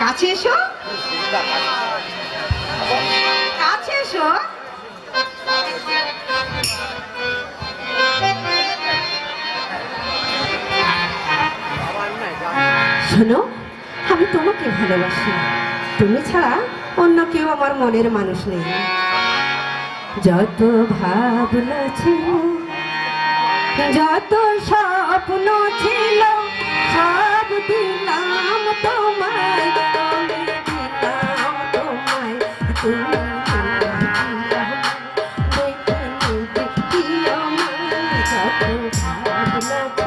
কাছে এসো। কাছে এসো। শোনো, আমি তোমাকে ভালোবাসি। তুমি ছাড়া অন্য কেউ আমার মনের মানুষ নেই। যত ভাবনা ছিল, যত স্বপ্ন ছিল, সব দিলাম তোমায়। love.